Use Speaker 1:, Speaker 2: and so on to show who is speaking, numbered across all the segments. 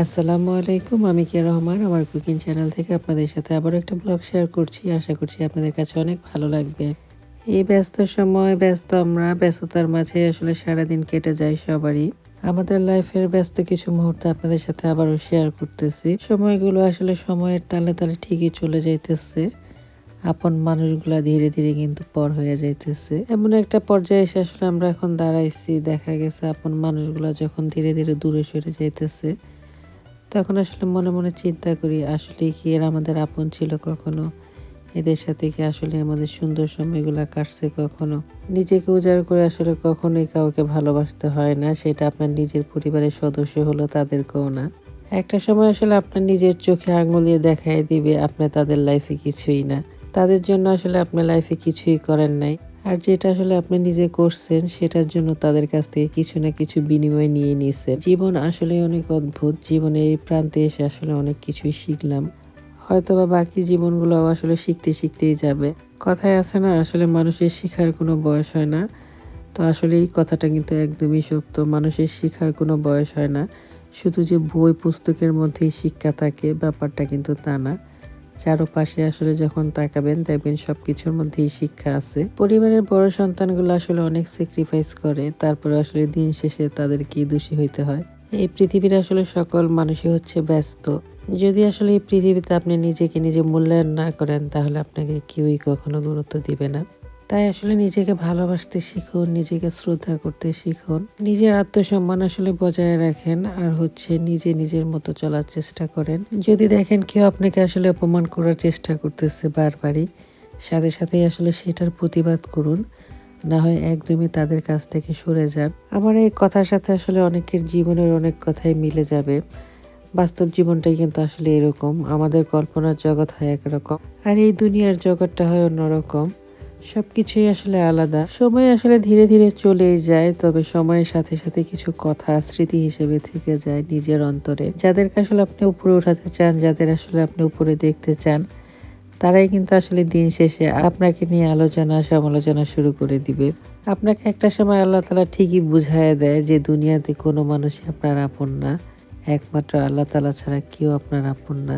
Speaker 1: আসসালামু আলাইকুম, আমি কে রহমান, আমার কুকিং চ্যানেল থেকে আপনাদের সাথে আবার একটা ব্লগ শেয়ার করছি। আশা করছি আপনাদের কাছে অনেক ভালো লাগবে। এই ব্যস্ত সময় ব্যস্ত আমরা, ব্যস্ততার মাঝে আসলে সারাদিন কেটে যায় সবারই। আমাদের লাইফের ব্যস্ত কিছু মুহূর্ত আপনাদের সাথে আবারও শেয়ার করতেছি। সময়গুলো আসলে সময়ের তালে তালে ঠিকই চলে যাইতেছে। আপন মানুষগুলা ধীরে ধীরে কিন্তু পর হয়ে যাইতেছে। এমন একটা পর্যায়ে এসে আসলে আমরা এখন দাঁড়াইছি। দেখা গেছে আপন মানুষগুলা যখন ধীরে ধীরে দূরে সরে যাইতেছে তখন আসলে মনে মনে চিন্তা করি, আসলে কি এরা আমাদের আপন ছিল কখনো? এদের সাথে কি আসলে আমাদের সুন্দর সময়গুলো কাটছে কখনো? নিজেকে উজাড় করে আসলে কখনোই কাউকে ভালোবাসতে হয় না, সেটা আপনার নিজের পরিবারের সদস্য হলো তাদেরকেও না। একটা সময় আসলে আপনার নিজের চোখে আঙুল দিয়ে দেখাই দিবে আপনি তাদের লাইফে কিছুই না। তাদের জন্য আসলে আপনার লাইফে কিছুই করেন নাই। আর যেটা আসলে আপনি নিজে করছেন, সেটার জন্য তাদের কাছ থেকে কিছু না কিছু বিনিময় নিয়ে নিয়েছেন জীবন আসলে অনেক অদ্ভুত। জীবনের এই প্রান্তে এসে আসলে অনেক কিছুই শিখলাম। হয়তো বা বাকি জীবনগুলো আসলে শিখতে শিখতেই যাবে। কথায় আছে না, আসলে মানুষের শিখার কোনো বয়স হয় না। তো আসলে এই কথাটা কিন্তু একদমই সত্য। মানুষের শিখার কোনো বয়স হয় না। শুধু যে বই পুস্তকের মধ্যেই শিক্ষা থাকে, ব্যাপারটা কিন্তু তা না। চারপাশে আসলে যখন তাকাবেন, দেখবেন সব কিছুর মধ্যেই শিক্ষা আছে। পরিবারের বড় সন্তানগুলো আসলে অনেক স্যাক্রিফাইস করে, তারপরে আসলে দিন শেষে তাদেরকে দোষী হইতে হয়। এই পৃথিবীর আসলে সকল মানুষই হচ্ছে ব্যস্ত। যদি আসলে এই পৃথিবীতে আপনি নিজেকে নিজে মূল্যায়ন না করেন, তাহলে আপনাকে কেউই কখনো গুরুত্ব দিবে না। তাই আসলে নিজেকে ভালোবাসতে শিখুন, নিজেকে শ্রদ্ধা করতে শিখুন। নিজের আত্মসম্মান আসলে বজায় রাখেন আর হচ্ছে নিজে নিজের মতো চলার চেষ্টা করেন। যদি দেখেন কেউ আপনাকে আসলে অপমান করার চেষ্টা করতেছে বারবারই, সাথে সাথে আসলে সেটার প্রতিবাদ করুন। না হয় একদমই তাদের কাছ থেকে সরে যান। আমার এই কথার সাথে আসলে অনেকের জীবনের অনেক কথাই মিলে যাবে। বাস্তব জীবনটাই কিন্তু আসলে এরকম। আমাদের কল্পনার জগৎ হয় একরকম। আর এই দুনিয়ার জগৎটা হয় অন্যরকম। সবকিছুই আসলে আলাদা। সময় আসলে ধীরে ধীরে চলেই যায়, তবে সময়ের সাথে সাথে কিছু কথা স্মৃতি হিসেবে থেকে যায় নিজের অন্তরে। যাদেরকে আসলে আপনি উপরে উঠাতে চান, যাদের আসলে আপনি উপরে দেখতে চান, তারাই কিন্তু আসলে দিন শেষে আপনাকে নিয়ে আলোচনা, সমালোচনা শুরু করে দিবে। আপনাকে একটা সময় আল্লাহ তালা ঠিকই বুঝায় দেয় যে দুনিয়াতে কোনো মানুষই আপনার আপন না। একমাত্র আল্লাহ তালা ছাড়া কেউ আপনার আপন না।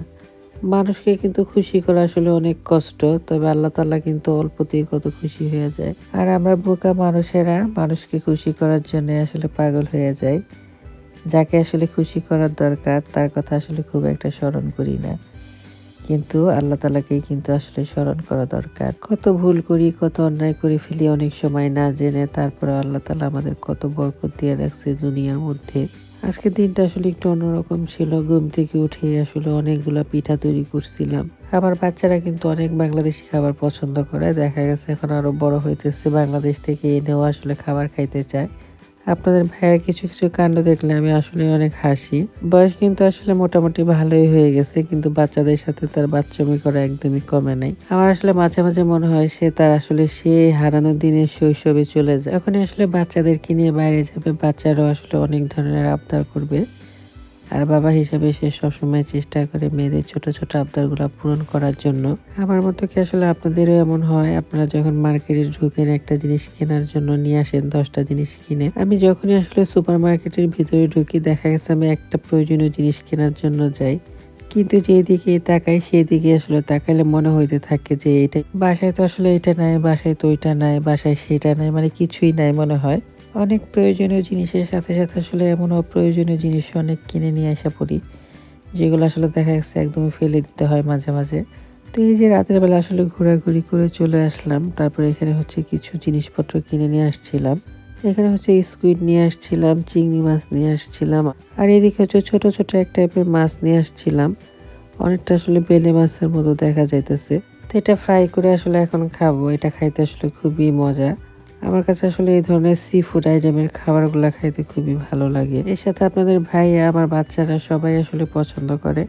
Speaker 1: মানুষকে কিন্তু খুশি করা আসলে অনেক কষ্ট, তবে আল্লাহ তালা কিন্তু অল্পতেই কত খুশি হয়ে যায়। আর আমরা বোকা মানুষেরা মানুষকে খুশি করার জন্য আসলে পাগল হয়ে যায় যাকে আসলে খুশি করার দরকার, তার কথা আসলে খুব একটা স্মরণ করি না। কিন্তু আল্লাহ তালাকেই কিন্তু আসলে স্মরণ করা দরকার। কত ভুল করি, কত অন্যায় করে ফেলি অনেক সময় না জেনে তারপরে আল্লাহ তালা আমাদের কত বরকত দিয়ে রাখছে দুনিয়ার মধ্যে। আজকের দিনটা আসলে একটু অন্যরকম ছিল। ঘুম থেকে উঠে আসলে অনেকগুলো পিঠা তৈরি করছিলাম। আমার বাচ্চারা কিন্তু অনেক বাংলাদেশি খাবার পছন্দ করে। দেখা গেছে এখন আরও বড় হইতেছে। বাংলাদেশ থেকে এনেও আসলে খাবার খাইতে চায়। আপনাদের ভাইয়ের কিছু কিছু কাণ্ড দেখলে আমি আসলে অনেক হাসি। বয়স কিন্তু আসলে মোটামুটি ভালোই হয়ে গেছে, কিন্তু বাচ্চাদের সাথে তার বাচ্চামি করা একদমই কমে নাই। আমার আসলে মাঝে মাঝে মনে হয় সে তার আসলে সে হারানো দিনের শৈশবে চলে যায়। এখন আসলে বাচ্চাদেরকে নিয়ে বাইরে যাবে, বাচ্চারাও আসলে অনেক ধরনের আবদার করবে। আর বাবা হিসেবে সে সবসময় চেষ্টা করে মেয়েদের ছোট ছোট আবদারগুলো পূরণ করার জন্য। আমার মতো কি আসলে আপনাদেরও এমন হয়? আপনারা যখন মার্কেটে ঢুকেন, একটা জিনিস কেনার জন্য নিয়ে আসেন, দশটা জিনিস কিনে। আমি যখনই আসলে সুপার মার্কেটের ভিতরে ঢুকি, দেখা গেছে আমি একটা প্রয়োজনীয় জিনিস কেনার জন্য যাই। কিন্তু যেদিকে তাকাই, সেদিকে আসলে তাকাইলে মনে হইতে থাকে যে এটা বাসায় তো আসলে এটা নাই, বাসায় তো ওইটা নাই, বাসায় সেটা নাই মানে কিছুই নাই মনে হয়। অনেক প্রয়োজনীয় জিনিসের সাথে সাথে আসলে এমন অপ্রয়োজনীয় জিনিস অনেক কিনে নিয়ে আসা পড়ি, যেগুলো আসলে দেখা যাচ্ছে একদমই ফেলে দিতে হয় মাঝে মাঝে। তো এই যে রাতের বেলা আসলে ঘোরাঘুরি করে চলে আসলাম, তারপরে এখানে হচ্ছে কিছু জিনিসপত্র কিনে নিয়ে আসছিলাম। এখানে হচ্ছে স্কুইড নিয়ে আসছিলাম, চিংড়ি মাছ নিয়ে আসছিলাম, আর এদিকে হচ্ছে ছোট ছোট এক টাইপের মাছ নিয়ে আসছিলাম। অনেকটা আসলে বেলে মাছের মতো দেখা যাইতেছে। তো এটা ফ্রাই করে আসলে এখন খাব, এটা খাইতে আসলে খুবই মজা। আমার কাছে আসলে এই ধরনের সি ফুড আইটেমের খাবারগুলো খাইতে খুবই ভালো লাগে। এর সাথে আপনাদের ভাই আমার বাচ্চারা সবাই আসলে পছন্দ করে।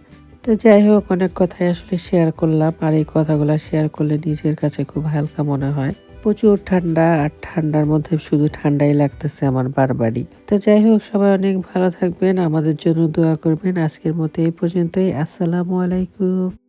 Speaker 1: তো যাই হোক, অনেক কথাই আসলে শেয়ার করলাম আর এই কথাগুলো শেয়ার করলে নিজের কাছে খুব হালকা মনে হয়। প্রচুর ঠান্ডা আর ঠান্ডার মধ্যে শুধু ঠান্ডাই লাগতেছে আমার বারবারই। তো যাই হোক, সবাই অনেক ভালো থাকবেন, আমাদের জন্য দোয়া করবেন। আজকের মতো এই পর্যন্তই। আসসালামু আলাইকুম।